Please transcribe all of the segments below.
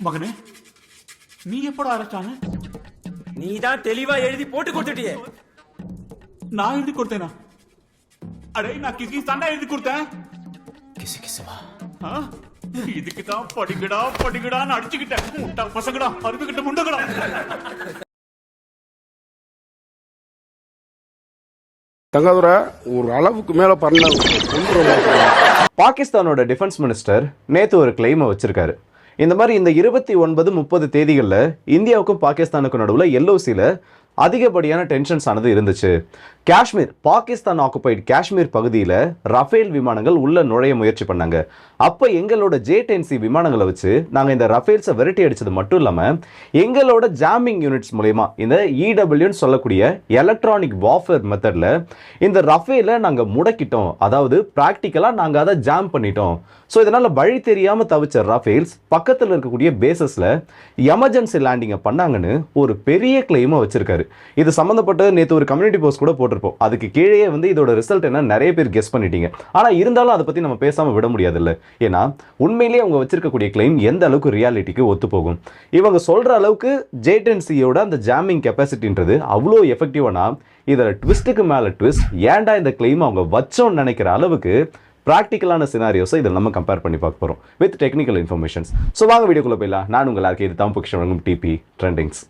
மகனே நீ எப்படா அரைச்சானு? நீ தான் தெளிவா எழுதி போட்டு கொடுத்துட்டியே. நான் எழுதி கொடுத்தேனா? அடே நான் கிசி தாண்டா எழுதி கொடுத்தேன். கிசு கிசுவா? ஆ? இதுக்கு தான் படிக்கடா படிக்கடான்னு அடிச்சுக்கிட்டேன். முட்டா பசங்கடா அருமைக்கிட்ட முண்டகடா தங்காதுரை ஒரு அளவுக்கு மேல பண்ண பாகிஸ்தானோட டிஃபென்ஸ் மினிஸ்டர் நேத்து ஒரு கிளைமை வச்சிருக்காரு. இந்த மாதிரி இந்த இருபத்தி ஒன்பது முப்பது தேதிகளில் இந்தியாவுக்கும் பாகிஸ்தானுக்கும் நடுவில் எல்ஓசியில் அதிகப்படியான டென்ஷன்ஸ் ஆனது இருந்துச்சு. காஷ்மீர் பாகிஸ்தான் ஆக்குபைடு காஷ்மீர் பகுதியில் ரஃபேல் விமானங்கள் உள்ள நுழைய முயற்சி பண்ணாங்க. அப்போ எங்களோட ஜே டென்சி விமானங்களை வச்சு நாங்கள் இந்த ரஃபேல்ஸை விரட்டி அடித்தது மட்டும் இல்லாமல் எங்களோட ஜாமிங் யூனிட்ஸ் மூலயமா இந்த இடபிள்யூன்னு சொல்லக்கூடிய எலக்ட்ரானிக் வார்ஃபேர் மெத்தடில் இந்த ரஃபேலை நாங்கள் முடக்கிட்டோம். அதாவது ப்ராக்டிக்கலாக நாங்கள் அதை ஜாம் பண்ணிட்டோம். ஸோ இதனால் வழி தெரியாமல் தவிச்ச ரஃபேல்ஸ் பக்கத்தில் இருக்கக்கூடிய பேசஸில் எமர்ஜென்சி லேண்டிங்கை பண்ணாங்கன்னு ஒரு பெரிய கிளைமை வச்சுருக்காரு. இது சம்மந்தப்பட்டு நேற்று ஒரு கம்யூனிட்டி போஸ்ட் கூட போட்டிருப்போம். அதுக்கு கீழே வந்து இதோட ரிசல்ட் என்ன நிறைய பேர் கெஸ் பண்ணிட்டீங்க. ஆனால் இருந்தாலும் அதை பற்றி நம்ம பேசாமல் விட முடியாதுல்ல. ஏன்னா உண்மையிலேயே அவங்க வச்சிருக்கக்கூடிய கிளைம் எந்த அளவுக்கு ரியாலிட்டிக்கு ஒத்து போகும். இவங்க சொல்கிற அளவுக்கு ஜேடென்சியோட அந்த ஜாமிங் கெப்பாசிட்டின்றது அவ்வளோ எஃபெக்டிவானா இதில் ட்விஸ்ட்டுக்கு மேலே ட்விஸ்ட் ஏன்டா இந்த கிளைம் அவங்க வச்சோன்னு நினைக்கிற அளவுக்கு ப்ராக்டிக்கலான சினாரியோஸை இதில் நம்ம கம்பேர் பண்ணி பார்க்க போகிறோம் வித் டெக்னிக்கல் இன்ஃபர்மேஷன்ஸ் ஸோ வாங்க வீடியோக்குள்ள போயிடலாம். நான் உங்கள் எல்லாருக்கும் இது தான் பொக்கிஷன் வழங்கும் DP trendings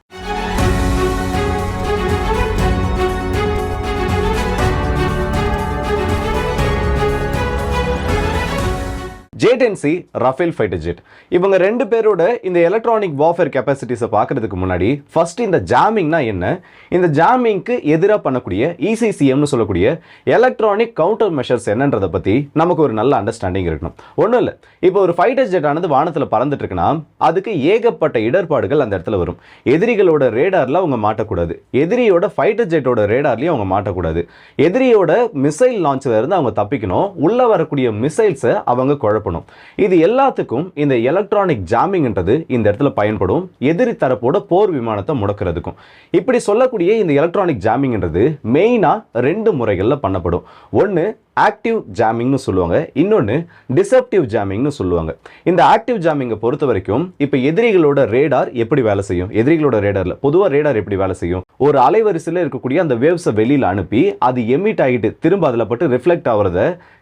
ஜேடென்சி Rafale fighter jet இவங்க ரெண்டு பேரோட இந்த எலக்ட்ரானிக் வார்ஃபேர் கெப்பாசிட்டிஸை பார்க்கறதுக்கு முன்னாடி ஃபர்ஸ்ட் இந்த ஜாமிங்னா என்ன? இந்த ஜாமிங்க்கு எதிராக பண்ணக்கூடிய இசிசிஎம்னு சொல்லக்கூடிய எலக்ட்ரானிக் கவுண்டர் மெஷர்ஸ் என்னன்றதை பற்றி நமக்கு ஒரு நல்ல அண்டர்ஸ்டாண்டிங் இருக்கணும். ஒன்றும் இல்லை. இப்போ ஒரு ஃபைட்டர் ஜெட் ஆனது வானத்தில் பறந்துட்டு இருக்குன்னா அதுக்கு ஏகப்பட்ட இடர்பாடுகள் அந்த இடத்துல வரும். எதிரிகளோட ரேடாரில் அவங்க மாட்டக்கூடாது. எதிரியோட ஃபைட்டர் ஜெட்டோட ரேடார்லையும் அவங்க மாட்டக்கூடாது. எதிரியோட மிசைல் லான்ச்சில் இருந்து அவங்க தப்பிக்கணும். உள்ளே வரக்கூடிய மிசைல்ஸை அவங்க குழப்ப குழப்பணும் இது எல்லாத்துக்கும் இந்த எலக்ட்ரானிக் ஜாமிங்ன்றது இந்த இடத்துல பயன்படும். எதிரி தரப்போட போர் விமானத்தை முடக்கிறதுக்கும். இப்படி சொல்லக்கூடிய இந்த எலக்ட்ரானிக் ஜாமிங்ன்றது மெயினாக ரெண்டு முறைகளில் பண்ணப்படும். ஒன்று ஆக்டிவ் ஜாமிங்னு சொல்லுவாங்க. இன்னொன்று டிசப்டிவ் ஜாமிங்னு சொல்லுவாங்க. இந்த ஆக்டிவ் ஜாமிங்கை பொறுத்த வரைக்கும் இப்போ எதிரிகளோட ரேடார் எப்படி வேலை செய்யும்? எதிரிகளோட ரேடாரில் பொதுவாக ரேடார் எப்படி வேலை செய்யும்? ஒரு அலைவரிசையில் இருக்கக்கூடிய அந்த வேவ்ஸை வெளியில் அனுப்பி அது எமிட் ஆகிட்டு திரும்ப அதில் பட்டு ரிஃப்ளெக்ட் ஆகிறத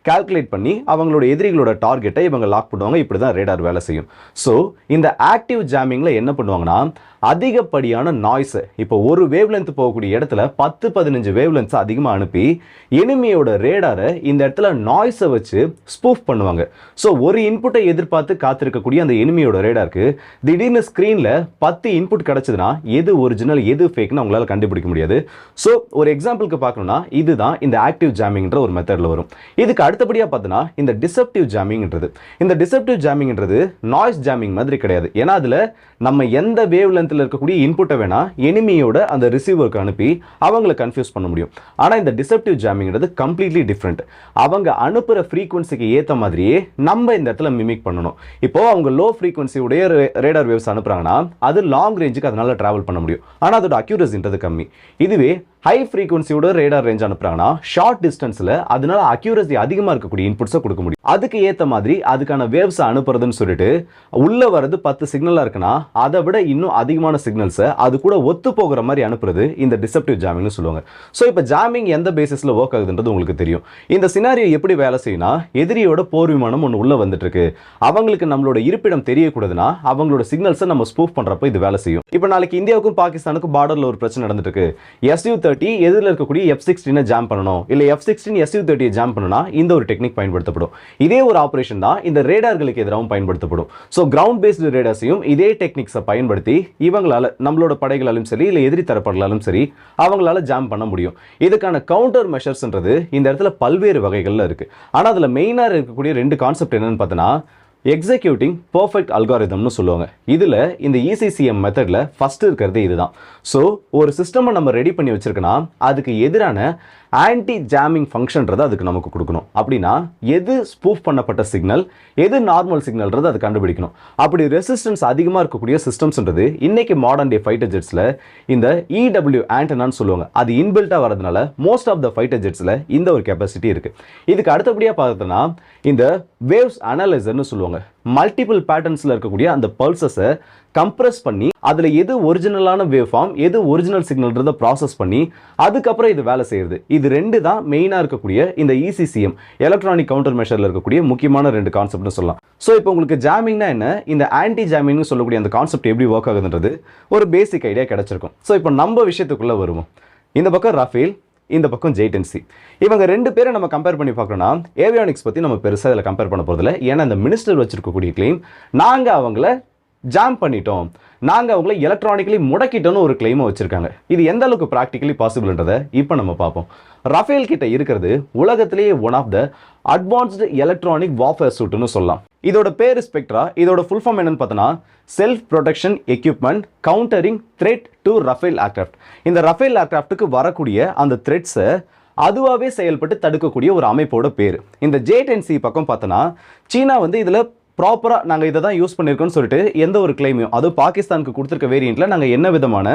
கால்குலேட் பண்ணி அவங்களோட எதிரிகளோட டார்கெட்டை இவங்க லாக் பண்ணுவாங்க. இப்படி தான் ரேடார் வேலை செய்யும். ஸோ இந்த ஆக்டிவ் ஜாமிங்கில் என்ன பண்ணுவாங்கன்னா அதிகப்படியான நாய்ஸை இப்போ ஒரு வேவ்லென்த் போகக்கூடிய இடத்துல பத்து பதினஞ்சு வேவ்லென்த்ஸ் அதிகமாக அனுப்பி எனிமியோட ரேடாரை இந்த இடத்துல நாய்ஸை வச்சு ஸ்பூஃப் பண்ணுவாங்க. ஸோ ஒரு இன்புட்டை எதிர்பார்த்து காத்திருக்கக்கூடிய அந்த எனிமியோட ரேடாருக்கு திடீர்னு ஸ்க்ரீனில் பத்து இன்புட் கிடச்சதுன்னா எது ஒரிஜினல் எது ஃபேக்னு அவங்களால கண்டுபிடிக்க முடியாது. ஸோ ஒரு எக்ஸாம்பிளுக்கு பார்க்கணும்னா இதுதான் இந்த ஆக்டிவ் ஜாமிங்ன்ற ஒரு மெத்தடில் வரும். இதுக்கு அடுத்தபடியாக பார்த்தோன்னா இந்த டிசப்டிவ் ஜாமிங்ன்றது இந்த டிசப்டிவ் ஜாமிங்ன்றது நாய்ஸ் ஜாமிங் மாதிரி கிடையாது. ஏன்னா அதில் நம்ம எந்த வேவ்லென்த் லென்த்தில் இருக்கக்கூடிய இன்புட்டை வேணா எனிமியோட அந்த ரிசீவருக்கு அனுப்பி அவங்கள கன்ஃபியூஸ் பண்ண முடியும். ஆனால் இந்த டிசப்டிவ் ஜாமிங்கிறது கம்ப்ளீட்லி டிஃப்ரெண்ட் அவங்க அனுப்புகிற ஃப்ரீக்வன்சிக்கு ஏற்ற மாதிரியே நம்ம இந்த இடத்துல மிமிக் பண்ணணும். இப்போ அவங்க லோ ஃப்ரீக்வன்சியுடைய ரேடார் வேவ்ஸ் அனுப்புறாங்கன்னா அது லாங் ரேஞ்சுக்கு அதனால் ட்ராவல் பண்ண முடியும். ஆனால் அதோட அக்யூரஸின்றது கம்மி. இதுவே ஹை ஃப்ரீக்வன்சியோட ரேடார் ரேஞ்ச் அனுப்புறாங்கன்னா ஷார்ட் டிஸ்டன்ஸில் அதனால அக்யூரசி அதிகமாக இருக்கக்கூடிய இன்புட்ஸை கொடுக்க முடியும். அதுக்கு ஏற்ற மாதிரி அதுக்கான வேவ்ஸை அனுப்புறதுன்னு சொல்லிட்டு உள்ள வரது பத்து சிக்னலாக இருக்குன்னா அதை விட இன்னும் அதிகமான சிக்னல்ஸை அது கூட ஒத்து போகிற மாதிரி அனுப்புறது இந்த டிசப்டிவ் ஜாமிங்னு சொல்லுவாங்க. ஸோ இப்போ ஜாமிங் எந்த பேசிஸில் ஒர்க் ஆகுதுன்றது உங்களுக்கு தெரியும். இந்த சினாரியோ எப்படி வேலை செய்யும்னா எதிரியோட போர் விமானம் ஒன்று உள்ள வந்துட்டு இருக்கு அவங்களுக்கு நம்மளோட இருப்பிடம் தெரியக்கூடாதுன்னா அவங்களோட சிக்னல்ஸை நம்ம ஸ்பூஃப் பண்றப்ப இது வேலை செய்யும். இப்போ நாளைக்கு இந்தியாவுக்கும் பாகிஸ்தானுக்கும் பார்டர்ல ஒரு பிரச்சனை நடந்துட்டு இருக்கு எஸ்யூ தேர்ட்டி எதிரில் இருக்கக்கூடிய எஃப் சிக்ஸ்டீனை ஜாம் பண்ணணும். இல்லை எஃப் சிக்ஸ்டீன் எஸ்யூ தேர்ட்டியை ஜாம் பண்ணணும்னா இந்த ஒரு டெக்னிக் பயன்படுத்தப்படும். இதே ஒரு ஆப்ரேஷன் தான் இந்த ரேடார்களுக்கு எதிராகவும் பயன்படுத்தப்படும். ஸோ கிரவுண்ட் பேஸ்டு ரேடார்ஸையும் இதே டெக்னிக்ஸை பயன்படுத்தி இவங்களால நம்மளோட படைகளாலும் சரி இல்லை எதிரி தரப்படலாலும் சரி அவங்களால ஜாம் பண்ண முடியும். இதுக்கான கவுண்டர் மெஷர்ஸ்ன்றது இந்த இடத்துல பல்வேறு வகைகளில் இருக்கு. ஆனால் அதில் மெயினாக இருக்கக்கூடிய ரெண்டு கான்செப்ட் என்னென்னு பார்த்தோன்னா எக்ஸிக்யூட்டிங் பர்ஃபெக்ட் அல்காரிதம்னு சொல்லுவாங்க. இதில் இந்த இசிசிஎம் மெத்தடில் ஃபஸ்ட்டு இருக்கிறது இதுதான். ஸோ ஒரு சிஸ்டமை நம்ம ரெடி பண்ணி வச்சிருக்கோன்னா அதுக்கு எதிரான ஆன்டி ஜாமிங் ஃபங்க்ஷன்றதை அதுக்கு நமக்கு கொடுக்கணும். அப்படின்னா எது ஸ்பூஃப் பண்ணப்பட்ட சிக்னல் எது நார்மல் சிக்னல்ன்றது அது கண்டுபிடிக்கணும். அப்படி ரெசிஸ்டன்ஸ் அதிகமாக இருக்கக்கூடிய சிஸ்டம்ஸ்ன்றது இன்றைக்கி மாடர்ன் டே ஃபைட்டர் ஜெட்ஸில் இந்த இடபிள்யூ ஆண்டனான்னு சொல்லுவாங்க. அது இன்பில்ட்டாக வரதுனால மோஸ்ட் ஆஃப் த ஃபைட்டர் ஜெட்ஸில் இந்த ஒரு கெப்பாசிட்டி இருக்குது இதுக்கு அடுத்தபடியாக பார்த்தோன்னா இந்த வேவ்ஸ் அனலைசர்னு சொல்லுவாங்க. மல்டிபிள் பேட்டர்ன்ஸில் இருக்கக்கூடிய அந்த பல்சஸை கம்ப்ரஸ் பண்ணி அதில் எது ஒரிஜினலான வேவ் ஃபார்ம் எது ஒரிஜினல் சிக்னல்ன்றதை ப்ராசஸ் பண்ணி அதுக்கப்புறம் இது வேலை செய்யுது. இது ரெண்டு தான் மெயினாக இருக்கக்கூடிய இந்த இசிசிஎம் எலக்ட்ரானிக் கவுண்டர் மெஷரில் இருக்கக்கூடிய முக்கியமான ரெண்டு கான்செப்ட்னு சொல்லலாம். ஸோ இப்போ உங்களுக்கு ஜாமிங்னா என்ன? இந்த ஆன்டி ஜாமிங்னு சொல்லக்கூடிய அந்த கான்செப்ட் எப்படி ஒர்க் ஆகுதுன்றது ஒரு பேசிக் ஐடியா கிடச்சிருக்கும். ஸோ இப்போ நம்ம விஷயத்துக்குள்ளே வருவோம். இந்த பக்கம் ரஃபேல் இந்த பக்கம் ஜெய்டென்சி இவங்க ரெண்டு பேரை நம்ம கம்பேர் பண்ணி பார்க்கணும்னா ஏவியானிக்ஸ் பற்றி நம்ம பெருசாக இதில் கம்பேர் பண்ண போகிறதில்ல ஏன்னா இந்த மினிஸ்டர் வச்சிருக்கக்கூடிய கிளைம் நாங்கள் அவங்கள ஜாம் பண்ணிட்டோம். நாங்கள் அவங்கள எலக்ட்ரானிக்கலி முடக்கிட்டோன்னு ஒரு கிளைமை வச்சுருக்காங்க. இது எந்த அளவுக்கு ப்ராக்டிக்கலி பாசிபிள்ன்றதை இப்போ நம்ம பார்ப்போம். ரஃபேல் கிட்ட இருக்கிறது உலகத்திலேயே one of the advanced electronic warfare சூட்டுன்னு சொல்லலாம். இதோட பேர் ஸ்பெக்ட்ரா இதோட ஃபுல் ஃபார்ம் என்னன்னு பார்த்தோன்னா self protection equipment countering threat to Rafale aircraft இந்த ரஃபேல் ஏர்க்ராஃப்ட்டுக்கு வரக்கூடிய அந்த த்ரெட்ஸை அதுவாகவே செயல்பட்டு தடுக்கக்கூடிய ஒரு அமைப்போட பேர். இந்த ஜே பக்கம் பார்த்தோன்னா சீனா வந்து இதில் ப்ராப்பராக நாங்கள் இதை தான் யூஸ் பண்ணியிருக்கோம்னு சொல்லிட்டு எந்த ஒரு கிளைமையும் அதுவும் பாகிஸ்தானுக்கு கொடுத்துருக்க வேரியண்ட்டில் நாங்கள் என்ன விதமான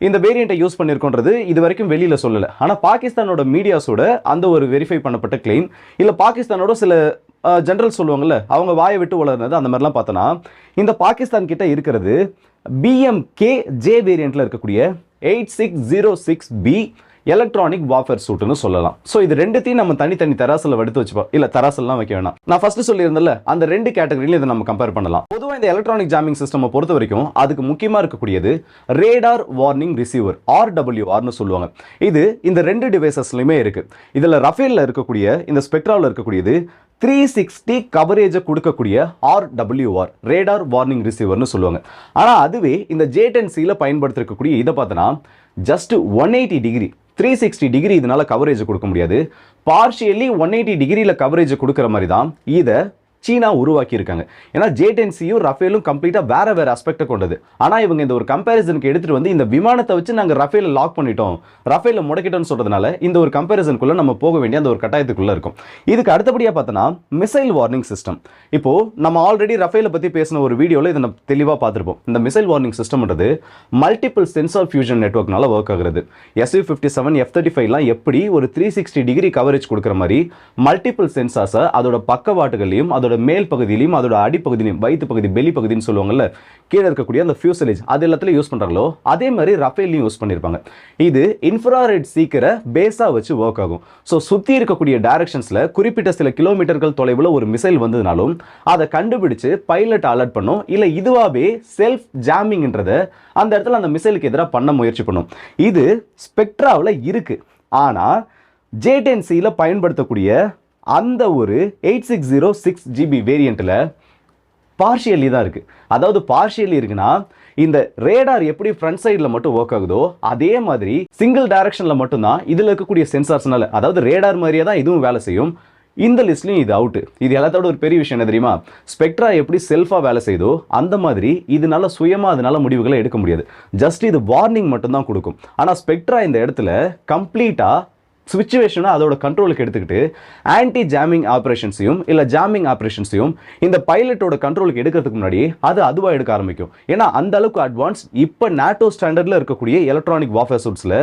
இந்த வேரியண்ட்டை யூஸ் பண்ணியிருக்கோன்றது இது வரைக்கும் வெளியில் சொல்லலை. ஆனால் பாகிஸ்தானோட மீடியாஸோட அந்த ஒரு வெரிஃபை பண்ணப்பட்ட கிளைம் இல்லை பாகிஸ்தானோட சில ஜென்ரல் சொல்லுவாங்கள்ல அவங்க வாயை விட்டு வளர்ந்தது அந்த மாதிரிலாம் பார்த்தோன்னா இந்த பாகிஸ்தான் கிட்ட இருக்கிறது பிஎம்கே ஜே வேரியண்ட்டில் இருக்கக்கூடிய eight six zero six B electronic warfare சூட்டுன்னு சொல்லலாம். ஸோ இது ரெண்டுத்தையும் நம்ம தனித்தனி தராசில் எடுத்து வச்சுப்போம். இல்லை தராசெல்லாம் வைக்க வேணாம். நான் ஃபர்ஸ்ட் சொல்லியிருந்தேன்ல அந்த ரெண்டு கேட்டகரியில இதை நம்ம கம்பேர் பண்ணலாம். பொதுவாக இந்த எலக்ட்ரானிக் ஜாமிங் சிஸ்டம் பொறுத்த வரைக்கும் அதுக்கு முக்கியமாக இருக்கக்கூடியது ரேடார் வார்னிங் ரிசீவர் ஆர்டபிள்யூஆர்னு சொல்லுவாங்க. இது இந்த ரெண்டு டிவைசஸ்லையுமே இருக்கு. இதில் ரஃபேலில் இருக்கக்கூடிய இந்த ஸ்பெக்ட்ராவில் இருக்கக்கூடியது த்ரீ சிக்ஸ்டி கவரேஜை கொடுக்கக்கூடிய ஆர்டபிள்யூஆர் ரேடார் வார்னிங் ரிசீவர்னு சொல்லுவாங்க. ஆனால் அதுவே இந்த ஜேடென்சியில் பயன்படுத்திருக்கக்கூடிய இதை பார்த்தோன்னா just one eighty degree three sixty degree இதனால் கவரேஜ் கொடுக்க முடியாது. பார்ஷியலி ஒன் எயிட்டி டிகிரியில் கவரேஜ் கொடுக்குற மாதிரி தான் இதை சீனா உருவாக்கியிருக்காங்க. ஏன்னா ஏன்னா ஜேடென்சியும் ரஃபேலும் கம்ப்ளீட்டாக வேறு வேறு அஸ்பெக்டை கொண்டது. ஆனால் இவங்க இந்த ஒரு கம்பேரிசனுக்கு எடுத்துகிட்டு வந்து இந்த விமானத்தை வச்சு நாங்கள் ரஃபேல லாக் பண்ணிட்டோம். ரஃபேல முடக்கிட்டோம்னு சொல்றதுனால இந்த ஒரு கம்பேரிசனுக்குள்ளே நம்ம போக வேண்டிய அந்த ஒரு கட்டாயத்துக்குள்ளே இருக்கும். இதுக்கு அடுத்தபடியாக பார்த்தோன்னா மிசைல் வார்னிங் சிஸ்டம் இப்போது நம்ம ஆல்ரெடி ரஃபேல பற்றி பேசின ஒரு வீடியோவில் இதை நம்ம தெளிவாக பார்த்துருப்போம். இந்த மிசைல் வார்னிங் சிஸ்டம்ன்றது மல்டிபிள் சென்சார் ஃபியூஷன் நெட்ஒர்க்னால ஒர்க் ஆகுறது. SU fifty seven F thirty ஃபைவ்லாம் எப்படி ஒரு த்ரீ சிக்ஸ்டி டிகிரி கவரேஜ் கொடுக்குற மாதிரி மல்டிபிள் சென்சார்ஸை அதோட பக்கவாட்டுகளையும் அதோட மேல் பகுதியிலையும் அதோட அடிப்பகுதியிலையும் வயிற்று பகுதி பெலி பகுதின்னு சொல்லுவாங்கல்ல கீழே இருக்கக்கூடிய அந்த ஃபியூசலேஜ் அது எல்லாத்துலையும் யூஸ் பண்ணுறாங்களோ அதே மாதிரி ரஃபேல்லையும் யூஸ் பண்ணியிருப்பாங்க இது இன்ஃப்ராரெட் சீக்கரை பேஸாக வச்சு ஒர்க் ஆகும். ஸோ சுற்றி இருக்கக்கூடிய டைரக்ஷன்ஸில் குறிப்பிட்ட சில கிலோமீட்டர்கள் தொலைவில் ஒரு மிசைல் வந்ததுனாலும் அதை கண்டுபிடிச்சு பைலட் அலர்ட் பண்ணும். இல்லை இதுவாகவே செல்ஃப் ஜாமிங்ன்றத அந்த இடத்துல அந்த மிசைலுக்கு எதிராக பண்ண முயற்சி பண்ணும். இது ஸ்பெக்ட்ராவில் இருக்குது ஆனால் ஜேடென்சியில் பயன்படுத்தக்கூடிய அந்த ஒரு eight six zero six GB வேரியண்ட்டில் partially தான் இருக்குது அதாவது பார்ஷியலி இருக்குன்னா இந்த ரேடார் எப்படி ஃப்ரண்ட் சைடில் மட்டும் ஒர்க் ஆகுதோ அதே மாதிரி சிங்கிள் டைரக்ஷனில் மட்டும்தான் இதில் இருக்கக்கூடிய சென்சார்ஸ்னால அதாவது ரேடார் மாதிரியே தான் இதுவும் வேலை செய்யும். இந்த லிஸ்ட்லையும் இது அவுட்டு இது எல்லாத்தோட ஒரு பெரிய விஷயம் என்ன தெரியுமா? ஸ்பெக்ட்ரா எப்படி செல்ஃபாக வேலை செய்தோ அந்த மாதிரி இதனால சுயமாக அதனால முடிவுகளை எடுக்க முடியாது. ஜஸ்ட் இது வார்னிங் மட்டும்தான் கொடுக்கும். ஆனால் ஸ்பெக்ட்ரா இந்த இடத்துல கம்ப்ளீட்டாக சுச்சுவேஷனை அதோட கண்ட்ரோலுக்கு எடுத்துக்கிட்டு ஆன்டி ஜாமிங் ஆப்ரேஷன்ஸையும் இல்லை ஜாமிங் ஆப்ரேஷன்ஸையும் இந்த பைலட்டோட கண்ட்ரோலுக்கு எடுக்கிறதுக்கு முன்னாடி அது அதுவாக எடுக்க ஆரம்பிக்கும். ஏன்னா அந்த அளவுக்கு அட்வான்ஸ் இப்போ நாட்டோ ஸ்டாண்டர்டில் இருக்கக்கூடிய எலக்ட்ரானிக் வாஃபேர் சூட்ஸில்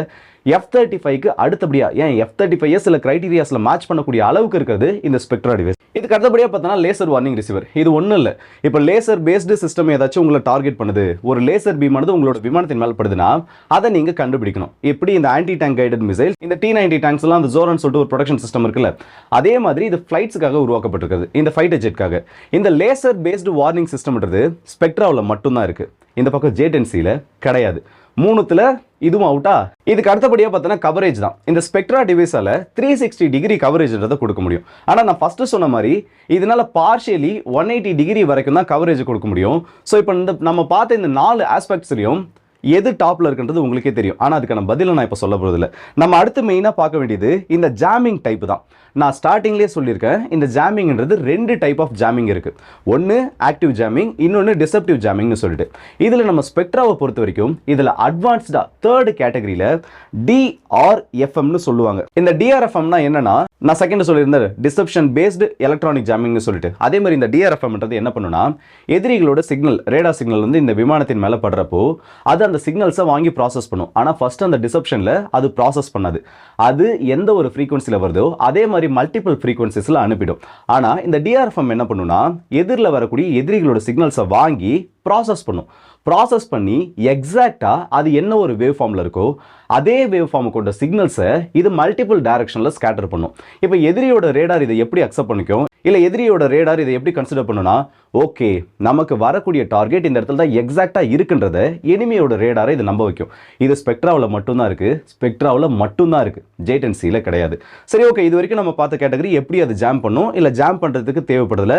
எஃப் தேர்ட்டி ஃபைவ்க்கு அடுத்தபடியாக ஏன் எஃப் தேர்ட்டி ஃபைவ் சில கிரைட்டீரியாஸில் மேட்ச் பண்ணக்கூடிய அளவுக்கு இருக்கிறது இந்த ஸ்பெக்ட்ரா டிவைஸ் இதுக்கு அடுத்தபடியாக பார்த்தோன்னா லேசர் வார்னிங் ரிசீவர் இது ஒன்றும் இல்லை. இப்போ லேசர் பேஸ்டு சிஸ்டம் ஏதாச்சும் உங்களை டார்கெட் பண்ணுது. ஒரு லேசர் பீமானது உங்களோட விமானத்தின் மேல் படுதுன்னா அதை நீங்கள் கண்டுபிடிக்கணும். எப்படி இந்த ஆன்டி டேங்க் கைடட் மிசைல் இந்த டி நைன்டி டேங்க்ஸ் எல்லாம் அந்த ஜோரன் சொல்லிட்டு ஒரு ப்ரொடக்ஷன் சிஸ்டம் இருக்குல்ல அதே மாதிரி இது ஃப்ளைட்ஸுக்காக உருவாக்கப்பட்டிருக்குது இந்த ஃபைட்டர் ஜெட்காக இந்த லேசர் பேஸ்டு வார்னிங் சிஸ்டம்ன்றது ஸ்பெக்ட்ராவில் மட்டும்தான் இருக்குது இந்த பக்கம் ஜேடென்சியில் கிடையாது. மூணுத்தில் இதுவும் அவுட்டா. இதுக்கு அடுத்தபடியாக பார்த்தோன்னா கவரேஜ் தான். இந்த ஸ்பெக்ட்ரா டிவைஸால் த்ரீ சிக்ஸ்டி டிகிரி கவரேஜ்ன்றதை கொடுக்க முடியும். ஆனால் நான் ஃபஸ்ட்டு சொன்ன மாதிரி இதனால பார்ஷியலி ஒன் எயிட்டி டிகிரி வரைக்கும் தான் கவரேஜ் கொடுக்க முடியும். ஸோ இப்போ இந்த நம்ம பார்த்த இந்த நாலு ஆஸ்பெக்ட்ஸ்லையும் எது டாப்பில் இருக்குன்றது உங்களுக்கே தெரியும். ஆனால் அதுக்கான பதிலை நான் இப்போ சொல்ல போகிறதில்ல நம்ம அடுத்து மெயினாக பார்க்க வேண்டியது இந்த ஜாமிங் டைப் தான். நான் ஸ்டார்டிங்லேயே சொல்லியிருக்கேன். இந்த ஜாமிங்ன்றது ரெண்டு டைப் ஆஃப் ஜாமிங் இருக்குது ஒன்று ஆக்டிவ் ஜாமிங் இன்னொன்று டிசப்டிவ் ஜாமிங்னு சொல்லிட்டு. இதில் நம்ம ஸ்பெக்ட்ராவை பொறுத்த வரைக்கும் இதில் அட்வான்ஸ்டாக தேர்டு கேட்டகரியில் டிஆர்எஃப்எம்னு சொல்லுவாங்க. இந்த டிஆர்எஃப்எம்னா என்னன்னா நான் செகண்ட் சொல்லியிருந்தேன் டிசப்ஷன் பேஸ்டு எலக்ட்ரானிக் ஜாமிங்னு சொல்லிட்டு. அதே மாதிரி இந்த டிஆர்எஃப்எம்ன்றது என்ன பண்ணுன்னா எதிரிகளோட சிக்னல் ரேடா சிக்னல் வந்து இந்த விமானத்தின் மேலே படுறப்போ அது அந்த சிக்னல்ஸை வாங்கி ப்ராசஸ் பண்ணும். ஆனால் ஃபர்ஸ்ட் அந்த டிசப்ஷனில் அது ப்ராசஸ் பண்ணாது. அது எந்த ஒரு ஃப்ரீக்வன்சியில் வருதோ அதே மாதிரி மல்டிபிள் ஃப்ரீக்வன்சிஸில் அனுப்பிடும். ஆனால் இந்த டிஆர்எஃப்எம் என்ன பண்ணுன்னா எதிரில் வரக்கூடிய எதிரிகளோட சிக்னல்ஸை வாங்கி ப்ராசஸ் பண்ணும். ப்ராசஸ் பண்ணி எக்ஸாக்டாக அது என்ன ஒரு வேவ் ஃபார்மில் இருக்கோ அதே வேவ் ஃபார்ம் கொண்ட சிக்னல்ஸை இது மல்டிபிள் டைரக்ஷனில் ஸ்கேட்டர் பண்ணும். இப்போ எதிரியோட ரேடார் இதை எப்படி அக்செப்ட் பண்ணிக்கும்? இல்லை எதிரியோட ரேடார் இதை எப்படி கன்சிடர் பண்ணுனா ஓகே நமக்கு வரக்கூடிய டார்கெட் இந்த இடத்துல தான் எக்ஸாக்டாக இருக்குன்றத எனிமியோட ரேடாரை இது நம்ப வைக்கும். இது ஸ்பெக்ட்ராவில் மட்டும்தான் இருக்குது ஸ்பெக்ட்ராவில் மட்டும்தான் இருக்குது ஜேடென்சியில் கிடையாது. சரி ஓகே இது வரைக்கும் நம்ம பார்த்த கேட்டகரி எப்படி அது ஜாம் பண்ணும்? இல்லை ஜாம் பண்ணுறதுக்கு தேவைப்படுறதுல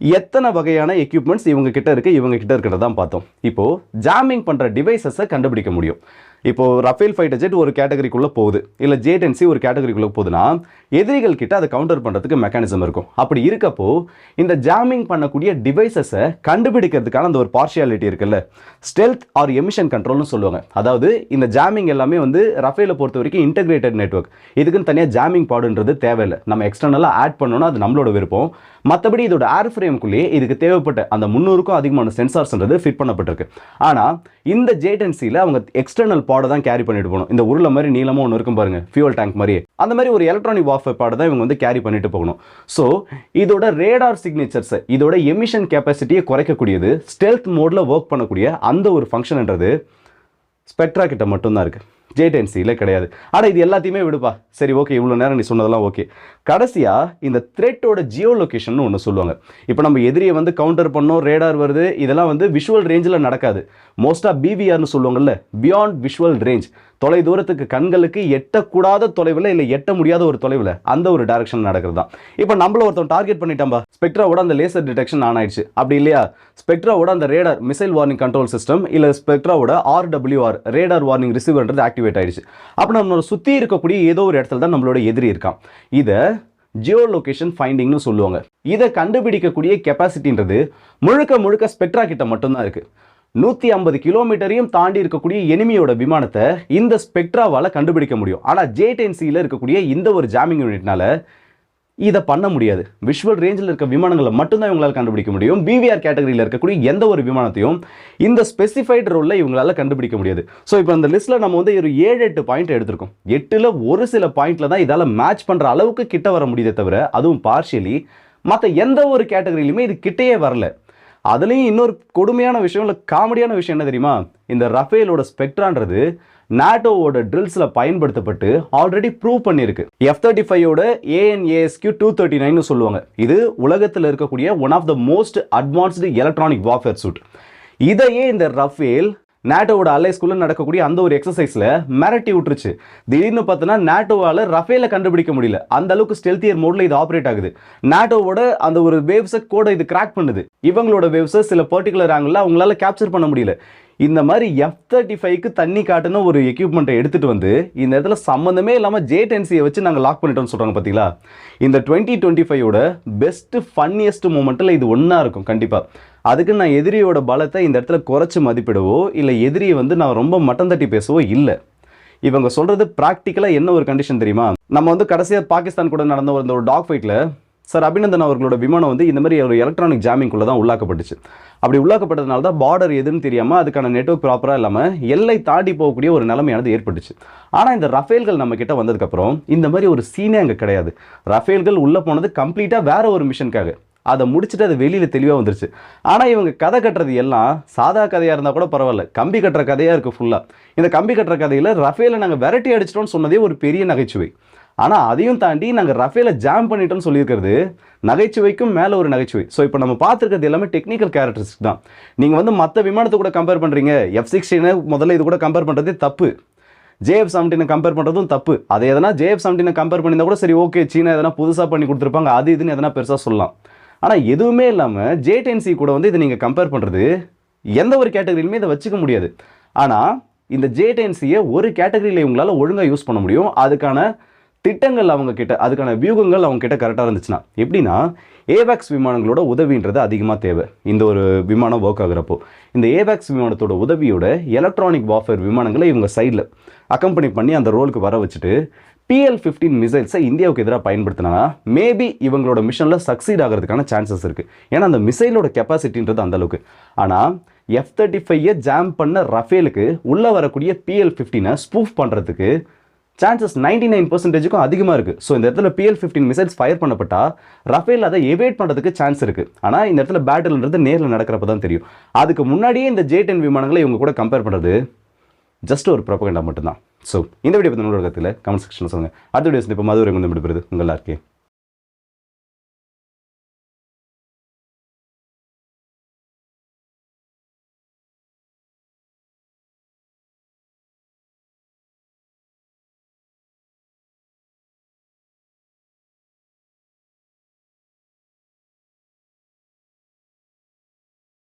எத்தனை வகையான எக்யூப்மெண்ட்ஸ் இவங்க கிட்ட இருக்கு இவங்க கிட்ட இருக்கிறத தான் பார்த்தோம். இப்போ ஜாமிங் பண்ணுற டிவைசஸை கண்டுபிடிக்க முடியும். இப்போ ரஃபேல் ஃபைட்டர் ஜெட் ஒரு கேட்டகரிக்குள்ளே போகுது. இல்லை ஜேடென்சி ஒரு கேட்டகரிக்குள்ளே போகுதுன்னா எதிரிகள் கிட்ட அதை கவுண்டர் பண்ணுறதுக்கு மெக்கானிசம் இருக்கும். அப்படி இருக்கப்போ இந்த ஜாமிங் பண்ணக்கூடிய டிவைசஸை கண்டுபிடிக்கிறதுக்கான அந்த ஒரு பார்ஷியாலிட்டி இருக்குல்ல. ஸ்டெல்த் ஆர் எமிஷன் கண்ட்ரோல்னு சொல்லுவாங்க. அதாவது இந்த ஜாமிங் எல்லாமே வந்து ரஃபேலை பொறுத்த வரைக்கும் இன்டெகிரேட்டட் நெட்வொர்க் இதுக்குன்னு தனியாக ஜாமிங் பாடுன்றது தேவையில்லை. நம்ம எக்ஸ்டர்னலாக ஆட் பண்ணோம்னா அது நம்மளோட விருப்பம். மற்றபடி இதோட ஏர் ஃப்ரேம்குள்ளேயே இதுக்கு தேவைப்பட்ட அந்த முந்நூறுக்கும் அதிகமான சென்சார்ஸ்ன்றது ஃபிட் பண்ணப்பட்டிருக்கு. ஆனால் இந்த ஜேடென்சியில் அவங்க எக்ஸ்டர்னல் பாடை தான் கேரி பண்ணிட்டு போகணும். இந்த உருளை மாதிரி நீளமாக ஒன்று இருக்கும் பாருங்க ஃபியூல் டேங்க் மாதிரி அந்த மாதிரி ஒரு எலக்ட்ரானிக் வாஃபை பாடை தான் இவங்க வந்து கேரி பண்ணிட்டு போகணும். ஸோ இதோட ரேடார் சிக்னேச்சர்ஸை இதோட எமிஷன் கெப்பாசிட்டியை குறைக்கக்கூடியது ஸ்டெல்த் மோடில் ஒர்க் பண்ணக்கூடிய அந்த ஒரு ஃபங்க்ஷன்ன்றது ஸ்பெக்ட்ரா கிட்ட மட்டும்தான் இருக்குது ஜேடென்சியில் கிடையாது. ஆனால் இது எல்லாத்தையுமே விடுப்பா. சரி ஓகே இவ்வளோ நேரம் நீ சொன்னதெல்லாம் ஓகே கடைசியாக இந்த த்ரெட்டோட ஜியோ லொக்கேஷன் ஒன்று சொல்லுவாங்க. இப்போ நம்ம எதிரியை வந்து கவுண்டர் பண்ணோம் ரேடார் வருது இதெல்லாம் வந்து விஷுவல் ரேஞ்சில் நடக்காது. மோஸ்ட்டாக பிவிஆர்னு சொல்லுவாங்கல்ல பியாண்ட் விஷுவல் ரேஞ்ச் தொலை தூரத்துக்கு கண்களுக்கு எட்டக்கூடாத தொலைவில் இல்லை எட்ட முடியாத ஒரு தொலைவில் அந்த ஒரு டைரக்ஷன் நடக்கிறது தான் இப்போ நம்மள ஒருத்தன் டார்கெட் பண்ணிட்டோம்பா ஸ்பெக்ட்ராவோட அந்த லேசர் டிடெக்ஷன் ஆன் ஆயிடுச்சு. அப்படி இல்லையா? ஸ்பெக்ட்ராவோட அந்த radar missile warning control system இல்லை ஸ்பெக்ட்ராவோட ஆர்டபிள்யூஆர் ரேடார் வார்னிங் ரிசீவர்ன்றது ஆக்டிவேட் ஆயிடுச்சு. அப்போ நம்மளோட சுற்றி இருக்கக்கூடிய ஏதோ ஒரு இடத்துல தான் நம்மளோட எதிரி இருக்கான். இதை ஜியோ லொகேஷன் ஃபைண்டிங்னு சொல்லுவாங்க. இதை கண்டுபிடிக்கக்கூடிய கெப்பாசிட்டின்றது முழுக்க முழுக்க ஸ்பெக்ட்ரா கிட்ட மட்டும்தான் இருக்கு. நூற்றி ஐம்பது கிலோமீட்டரையும் தாண்டி இருக்கக்கூடிய எனிமியோட விமானத்தை இந்த ஸ்பெக்ட்ராவால் கண்டுபிடிக்க முடியும். ஆனால் ஜேடென்சியில் இருக்கக்கூடிய இந்த ஒரு ஜாமிங் யூனிட்னால இதை பண்ண முடியாது. விஷுவல் ரேஞ்சில் இருக்க விமானங்களை மட்டும்தான் இவங்களால் கண்டுபிடிக்க முடியும். பிவிஆர் கேட்டகரியில் இருக்கக்கூடிய எந்த ஒரு விமானத்தையும் இந்த ஸ்பெசிஃபைட் ரோலில் இவங்களால் கண்டுபிடிக்க முடியாது. ஸோ இப்போ அந்த லிஸ்ட்டில் நம்ம வந்து ஒரு ஏழு எட்டு பாயிண்ட் எடுத்திருக்கோம். எட்டில் ஒரு சில பாயிண்ட்டில் தான் இதால் மேட்ச் பண்ணுற அளவுக்கு கிட்ட வர முடியுதே தவிர அதுவும் பார்ஷியலி மற்ற எந்த ஒரு கேட்டகரியிலுமே இது கிட்டேயே வரல. அதுலேயும் இன்னொரு கொடுமையான விஷயம் இல்லை காமெடியான விஷயம் என்ன தெரியுமா? இந்த ரஃபேலோட ஸ்பெக்ட்ரான்றது நாட்டோவோட ட்ரில்ஸில் பயன்படுத்தப்பட்டு ஆல்ரெடி ப்ரூவ் பண்ணியிருக்கு. எஃப் தேர்ட்டி ஃபைவோட ஏஎன்ஏஎஸ்கியூ டூ தேர்ட்டி நைன் சொல்லுவாங்க. இது உலகத்தில் இருக்கக்கூடிய one of the most advanced electronic warfare suite இதையே இந்த ரஃபேல் நாட்டோவோட அலைஸ்குள்ளே நடக்கக்கூடிய அந்த ஒரு எக்ஸசைஸில் மிரட்டி விட்டுருச்சு. திடீர்னு பார்த்தோன்னா நேட்டோவால் ரஃபேல கண்டுபிடிக்க முடியல. அந்த அளவுக்கு ஸ்டெல்த்தியர் மோட்ல இது ஆப்ரேட் ஆகுது. நாட்டோவோட அந்த ஒரு வேவ்ஸை கூட இது கிராக் பண்ணுது. இவங்களோட வேவ்ஸை சில பர்டிகுலர் ஆங்கிள் அவங்களால கேப்சர் பண்ண முடியல. இந்த மாதிரி எஃப் தேர்ட்டி ஃபைவ்க்கு தண்ணி காட்டுன ஒரு எக்யூப்மெண்ட்டை எடுத்துட்டு வந்து இந்த இடத்துல சம்மந்தமே இல்லாமல் ஜே டென்சியை வச்சு நாங்கள் லாக் பண்ணிட்டோம்னு சொல்கிறாங்க பார்த்தீங்களா இந்த டுவெண்ட்டி டுவெண்ட்டி ஃபைவோட பெஸ்ட்டு ஃபன்னியஸ்ட் மூமெண்ட்டில் இது ஒன்றா இருக்கும் கண்டிப்பாக அதுக்கு நான் எதிரியோட பலத்தை இந்த இடத்துல குறைச்சி மதிப்பிடவோ இல்லை எதிரியை வந்து நான் ரொம்ப மட்டம் தட்டி பேசவோ இல்லை. இவங்க சொல்கிறது ப்ராக்டிக்கலாக என்ன ஒரு கண்டிஷன் தெரியுமா? நம்ம வந்து கடைசியாக பாகிஸ்தான் கூட நடந்த ஒரு- இந்த ஒரு டாக் ஃபைட்டில் சார் அபிநந்தன் அவர்களோட விமானம் வந்து இந்த மாதிரி ஒரு எலக்ட்ரானிக் ஜாமிங்குள்ளே தான் உள்ளாக்கப்பட்டுச்சு. அப்படி உள்ளாக்கப்பட்டதுனால தான் பார்டர் எதுன்னு தெரியாமல் அதுக்கான நெட்வொர்க் ப்ராப்பராக இல்லாமல் எல்லை தாண்டி போகக்கூடிய ஒரு நிலைமையானது ஏற்பட்டுச்சு. ஆனால் இந்த ரஃபேல்கள் நம்ம கிட்ட வந்ததுக்கப்புறம் இந்த மாதிரி ஒரு சீனே அங்கே கிடையாது. ரஃபேல்கள் உள்ளே போனது கம்ப்ளீட்டாக வேற ஒரு மிஷனுக்காக அதை முடிச்சுட்டு அது வெளியில் தெளிவாக வந்துருச்சு. ஆனால் இவங்க கதை கட்டுறது எல்லாம் சாதா கதையாக இருந்தால் கூட பரவாயில்ல. கம்பி கட்டுற கதையாக இருக்குது ஃபுல்லாக இந்த கம்பி கட்டுற கதையில் ரஃபேல நாங்கள் வெரைட்டி அடிச்சிட்டோம்னு சொன்னதே ஒரு பெரிய நகைச்சுவை. ஆனால் அதையும் தாண்டி நாங்கள் ரஃபேல ஜாம் பண்ணிட்டோம்னு சொல்லியிருக்கிறது நகைச்சுவைக்கும் மேலே ஒரு நகைச்சுவை. ஸோ இப்போ நம்ம பார்த்துருக்கிறது எல்லாமே டெக்னிக்கல் கேரக்டரிஸ்டிக் தான். நீங்கள் வந்து மற்ற விமானத்தை கூட கம்பேர் பண்ணுறீங்க எஃப் சிக்ஸ்டீனை முதல்ல இது கூட கம்பேர் பண்ணுறதே தப்பு. ஜேஎஃப் செவன்டீனை கம்பேர் பண்ணுறதும் தப்பு. அதை எதனா ஜேஎஃப் செவன்டீனை கம்பேர் பண்ணியிருந்தா கூட சரி ஓகே சீனா எதனா புதுசாக பண்ணி கொடுத்துருப்பாங்க. அது இதுன்னு எதனா பெருசாக சொல்லலாம். ஆனால் எதுவுமே இல்லாமல் ஜேடென்சி கூட வந்து இதை நீங்கள் கம்பேர் பண்ணுறது எந்த ஒரு கேட்டகரியிலுமே இதை வச்சுக்க முடியாது. ஆனால் இந்த ஜேடென்சியை ஒரு கேட்டகரியில் இவங்களால் ஒழுங்காக யூஸ் பண்ண முடியும். அதுக்கான திட்டங்கள் அவங்க கிட்ட அதுக்கான வியூகங்கள் அவங்க கிட்ட கரெக்டாக இருந்துச்சுன்னா எப்படின்னா ஏவேக்ஸ் விமானங்களோட உதவின்றது அதிகமாக தேவை. இந்த ஒரு விமானம் ஒர்க் ஆகுறப்போ. இந்த ஏவேக்ஸ் விமானத்தோட உதவியோட எலக்ட்ரானிக் வார்ஃபேர் விமானங்களை இவங்க சைடில் அக்கம்பெனி பண்ணி அந்த ரோலுக்கு வர வச்சுட்டு பிஎல் ஃபிஃப்டீன் மிசைல்ஸை இந்தியாவுக்கு எதிராக பயன்படுத்தினா மேபி இவங்களோட மிஷனில் சக்சீட் ஆகிறதுக்கான சான்சஸ் இருக்குது ஏன்னா அந்த மிசைலோட கெப்பாசிட்டின்றது அந்த அளவுக்கு. ஆனால் எஃப் தேர்ட்டி ஃபைவை ஜாம் பண்ண ரஃபேலுக்கு உள்ளே வரக்கூடிய பிஎல் ஃபிஃப்டீனை ஸ்பூஃப் பண்ணுறதுக்கு சான்சஸ் நைன்டி நைன் பர்சன்டேஜுக்கும் அதிகமாக இருக்குது ஸோ இந்த இடத்துல பிஎல் ஃபிஃப்டின் மிசைல்ஸ் ஃபயர் பண்ணப்பட்டால் ரஃபேல் அதை எவேட் பண்ணுறதுக்கு சான்ஸ் இருக்குது ஆனால் இந்த இடத்துல பேட்டில்ன்றது நேரில் நடக்கிறப்ப தான் தெரியும். அதுக்கு முன்னாடியே இந்த ஜே டென் விமானங்களை இவங்க கூட கம்பேர் பண்ணுறது ஜஸ்ட் ஒரு ப்ரொபகண்டா மட்டும்தான். ஸோ இந்த வீடியோ பற்றி நம்மளோட கருத்தில் கமெண்ட் செக்ஷனில் சொல்லுங்கள் அடுத்த வீடியோஸ் இப்போ மதுரை வந்து விடுபடுறது உங்கள் எல்லாருக்கே